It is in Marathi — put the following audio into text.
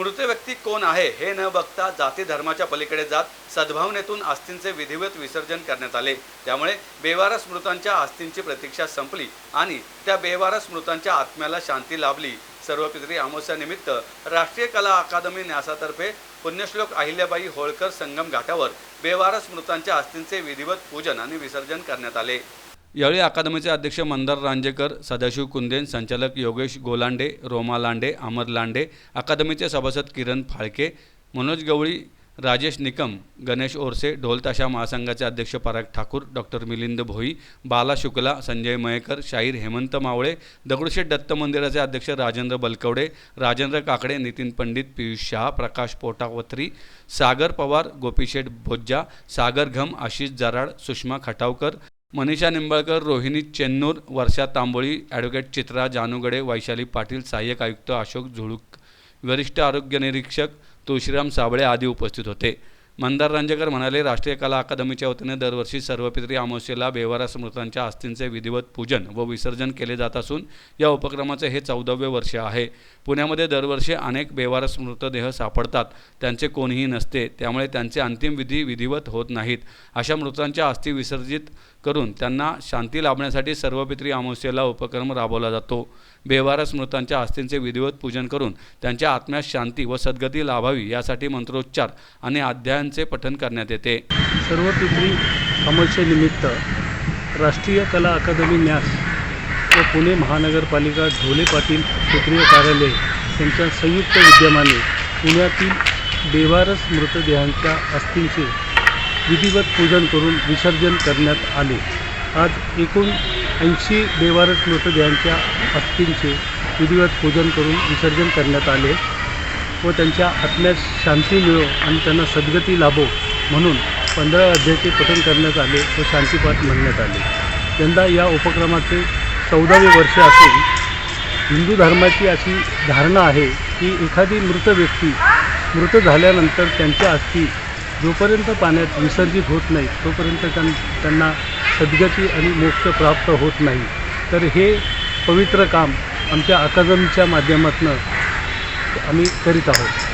मृत व्यक्ती कोण आहे हे न बघता जाती धर्माच्या पलीकडे जात सद्भावनेतून आस्तींचे विधिवत विसर्जन करण्यात आले. त्यामुळे बेवारस मृतांच्या आस्तींची प्रतीक्षा संपली आणि त्या बेवारस मृतांच्या आत्म्याला शांती लाभली. सर्वपित्री अमावस्यानिमित्त राष्ट्रीय कला अकादमी न्यासातर्फे पुण्यश्लोक अहिल्याबाई होळकर संगम घाटावर बेवारस मृतांच्या आस्तींचे विधिवत पूजन आणि विसर्जन करण्यात आले. यावेळी अकादमीचे अध्यक्ष मंदार रांजेकर सदाशिव कुंदेन संचालक योगेश गोलांडे रोमा लांडे अमर लांडे अकादमीचे सभासद किरण फाळके मनोज गवळी राजेश निकम गणेश ओरसे ढोलताशा महासंघाचे अध्यक्ष पराग ठाकूर डॉक्टर मिलिंद भोई बाला शुक्ला संजय मयेकर शाहीर हेमंत मावळे दगडूशेठ दत्त मंदिराचे अध्यक्ष राजेंद्र बलकवडे राजेंद्र काकडे नितीन पंडित पियुष शहा प्रकाश पोटावत्री सागर पवार गोपीशेठ भोज्जा सागर घम आशिष जराड सुषमा खटावकर मनीषा निंबाळकर रोहिणी चेन्नूर वर्षा तांबोळी ॲडव्होकेट चित्रा जानूगडे वैशाली पाटील सहाय्यक आयुक्त अशोक झुळूक वरिष्ठ आरोग्य निरीक्षक तुळशीराम साबळे आदी उपस्थित होते. मंदार रांजेकर म्हणाले राष्ट्रीय कला अकादमीच्या वतीने दरवर्षी सर्वपित्री अमावस्येला बेवारा स्मृतांच्या अस्थींचे विधिवत पूजन व विसर्जन केले जात असून या उपक्रमाचे हे चौदावे वर्ष आहे. पुण्यामध्ये दरवर्षी अनेक बेवारस मृतदेह सापडतात. त्यांचे कोणीही नसते. त्यामुळे त्यांचे अंतिम विधी विधिवत होत नाहीत. अशा मृतांच्या अस्थी विसर्जित करून त्यांना शांती लाभण्यासाठी सर्वपित्री अमावस्येला उपक्रम राबवला जातो. बेवारस स्मृतांच्या अस्थींचे विधिवत पूजन करून त्यांच्या आत्म्यास शांती व सद्गती लाभावी यासाठी मंत्रोच्चार आणि अध्यायांचे पठन करण्यात येते. सर्व पितरी अमावस्येनिमित्त राष्ट्रीय कला अकादमी न्यास व पुणे महानगरपालिका ढोले पाटील क्षेत्रीय कार्यालय यांच्या संयुक्त विद्यमाने पुण्यातील देवारस मृतदेहांच्या अस्थींचे विधिवत पूजन करून विसर्जन करण्यात आले. आज एकूण ऐंशी देवारस मृतदेहांच्या अस्थींचे विधिवत पूजन करून विसर्जन करण्यात आले. व त्यांच्या आत्म्यास शांती मिळो आणि त्यांना सद्गती लाभो म्हणून पंधरा अध्यायाचे पठण करण्यात आले व शांतीपाठ म्हणण्यात आले. यंदा या उपक्रमाचे चौदावे वर्ष असून हिंदू धर्माची अशी धारणा आहे की एखादी मृत व्यक्ती मृत झाल्यानंतर त्यांच्या अस्थी जोपर्यंत पाण्यात विसर्जित होत नाही तोपर्यंत त्यां त्यांना सद्गती आणि मोक्ष प्राप्त होत नाही. तर हे पवित्र काम आमच्या अकादमीच्या माध्यमातून आम्ही करीत आहोत.